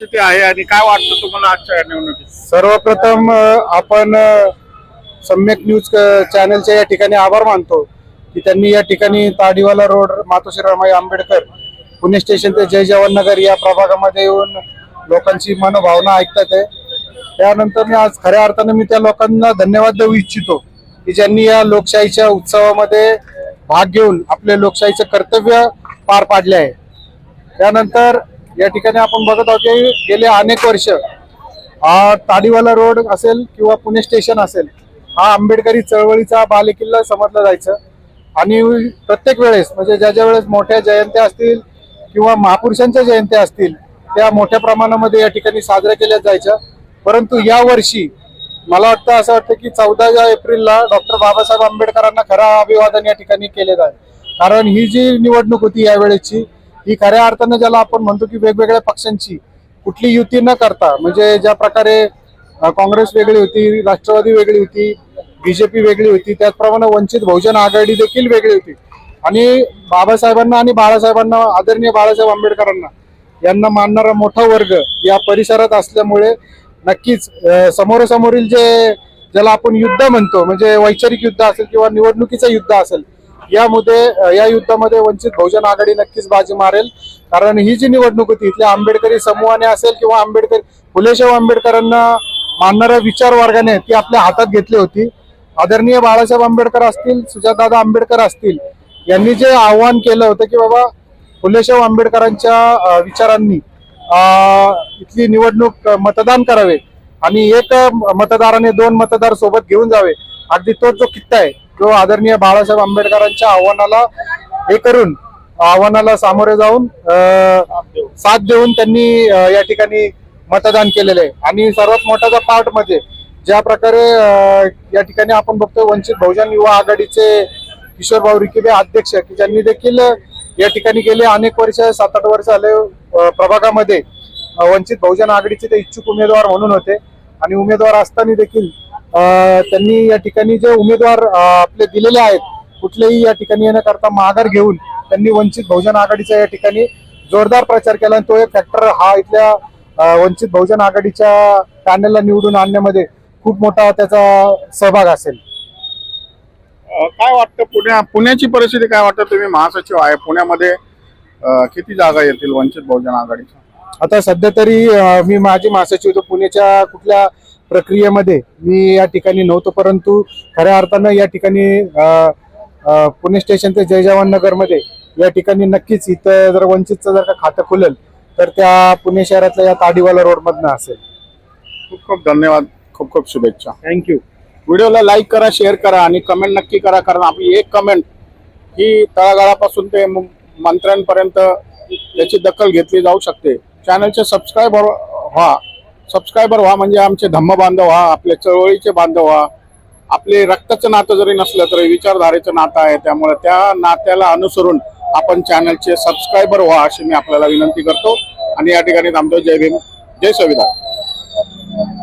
परिस्थिती आहे आणि काय वाटतं तुम्हाला आजच्या निवडणुकीत? सर्वप्रथम आपण सम्यक न्यूज चॅनलच्या या ठिकाणी आभार मानतो की त्यांनी या ठिकाणी ताडीवाला रोड मातोश्री रमाई आंबेडकर पुणे स्टेशन ते जय जवान नगर या प्रभागामध्ये येऊन लोकांची मनोभावना ऐकतात आहे. त्यानंतर मी आज खऱ्या अर्थानं मी त्या लोकांना धन्यवाद देऊ इच्छितो की ज्यांनी या लोकशाहीच्या उत्सवामध्ये भाग घेऊन आपले लोकशाहीचे कर्तव्य पार पाडले आहे. त्यानंतर या ठिकाणी आपण बघत आहोत की गेले अनेक वर्ष हा ताडीवाला रोड असेल किंवा पुणे स्टेशन असेल हा आंबेडकरी चळवळीचा बालेकिल्ला समजला जायचं. आणि प्रत्येक वेळेस म्हणजे ज्या ज्या वेळेस मोठ्या जयंत्या असतील किंवा महापुरुषांच्या जयंत्या असतील त्या मोठ्या प्रमाणामध्ये या ठिकाणी साजऱ्या केल्या जायच्या. परंतु या वर्षी मला वाटतं असं वाटतं की चौदा एप्रिलला डॉक्टर बाबासाहेब आंबेडकरांना खरा अभिवादन या ठिकाणी केले जाईल कारण ही जी निवडणूक होती यावेळेची ही खऱ्या अर्थानं ज्याला आपण म्हणतो की वेगवेगळ्या पक्षांची कुठली युती न करता म्हणजे ज्या प्रकारे काँग्रेस वेगळी होती राष्ट्रवादी वेगळी होती बीजेपी वेगळी होती त्याचप्रमाणे वंचित बहुजन आघाडी देखील वेगळी होती. आणि बाबासाहेबांना आणि बाळासाहेबांना आदरणीय बाळासाहेब आंबेडकरांना यांना मानणारा मोठा वर्ग या परिसरात असल्यामुळे नक्कीच समोरासमोरील जे ज्याला आपण युद्ध म्हणतो म्हणजे वैचारिक युद्ध असेल किंवा निवडणुकीचं युद्ध असेल यामध्ये या युद्धामध्ये वंचित बहुजन आघाडी नक्कीच बाजी मारेल. कारण ही जी निवडणूक होती इथल्या आंबेडकरी समूहाने असेल किंवा आंबेडकर फुलेशाह आंबेडकरांना मानणाऱ्या विचार वर्गाने ती आपल्या हातात घेतली होती. आदरणीय बाळासाहेब आंबेडकर असतील सुजातदादा आंबेडकर असतील यांनी जे आव्हान केलं होतं की बाबा फुलेशाह आंबेडकरांच्या विचारांनी इथली निवडणूक मतदान करावे आणि एक मतदाराने दोन मतदार सोबत घेऊन जावे. अगदी तोच जो कित्ता आहे जो आदरणीय बाळासाहेब आंबेडकरांच्या आव्हानाला हे करून आव्हानाला सामोरे जाऊन साथ देऊन त्यांनी या ठिकाणी मतदान केलेलं आहे. आणि सर्वात मोठा पार्टमध्ये म्हणजे ज्या प्रकारे या ठिकाणी आपण बघतोय वंचित बहुजन युवा आघाडीचे किशोर भाऊ अध्यक्ष की ज्यांनी देखील या ठिकाणी गेले अनेक वर्ष सात आठ वर्ष आले प्रभागामध्ये वंचित बहुजन आघाडीचे ते इच्छुक उमेदवार म्हणून होते. आणि उमेदवार असताना देखील त्यांनी या ठिकाणी जे उमेदवार आपले दिलेले आहेत कुठलेही या ठिकाणी येण्याकरता माघार घेऊन त्यांनी वंचित बहुजन आघाडीच्या या ठिकाणी जोरदार प्रचार केला आणि तो एक फॅक्टर हा इथल्या वंचित बहुजन आघाडीच्या पॅनलला निवडून आणण्यामध्ये खूप मोठा त्याचा सहभाग असेल. काय वाटतं पुण्या पुण्याची परिस्थिती काय वाटतं? तुम्ही महासचिव आहे पुण्यामध्ये किती जागा येतील वंचित बहुजन आघाडीच्या? आता सध्या तरी मी माझी महासचिव पुण्याच्या कुठल्या प्रक्रियेमध्ये मी या ठिकाणी नव्हतो परंतु खऱ्या अर्थानं या ठिकाणी पुणे स्टेशन ते जय जवान नगरमध्ये या ठिकाणी नक्कीच इथं जर वंचितचं जर का खातं खुलेल तर त्या पुणे शहरातल्या या ताडीवाला रोड मधनं असेल. खूप खूप धन्यवाद. खूप खूप शुभेच्छा. थँक्यू व्हिडिओला लाईक करा शेअर करा आणि कमेंट नक्की करा कारण आपली एक कमेंट ही तळागाळापासून ते मंत्र्यांपर्यंत याची दखल घेतली जाऊ शकते. चॅनलचे सबस्क्रायबर व्हा. सबस्क्रायबर व्हा म्हणजे आमचे धम्म बांधव व्हा आपले चळवळीचे बांधव व्हा. आपले रक्ताचं नातं जरी नसलं तरी विचारधारेचं नातं आहे. त्यामुळे त्या नात्याला अनुसरून आपण चॅनलचे सबस्क्रायबर व्हा अशी मी आपल्याला विनंती करतो. आणि या ठिकाणी थांबतो. जय भीम जय संविधान.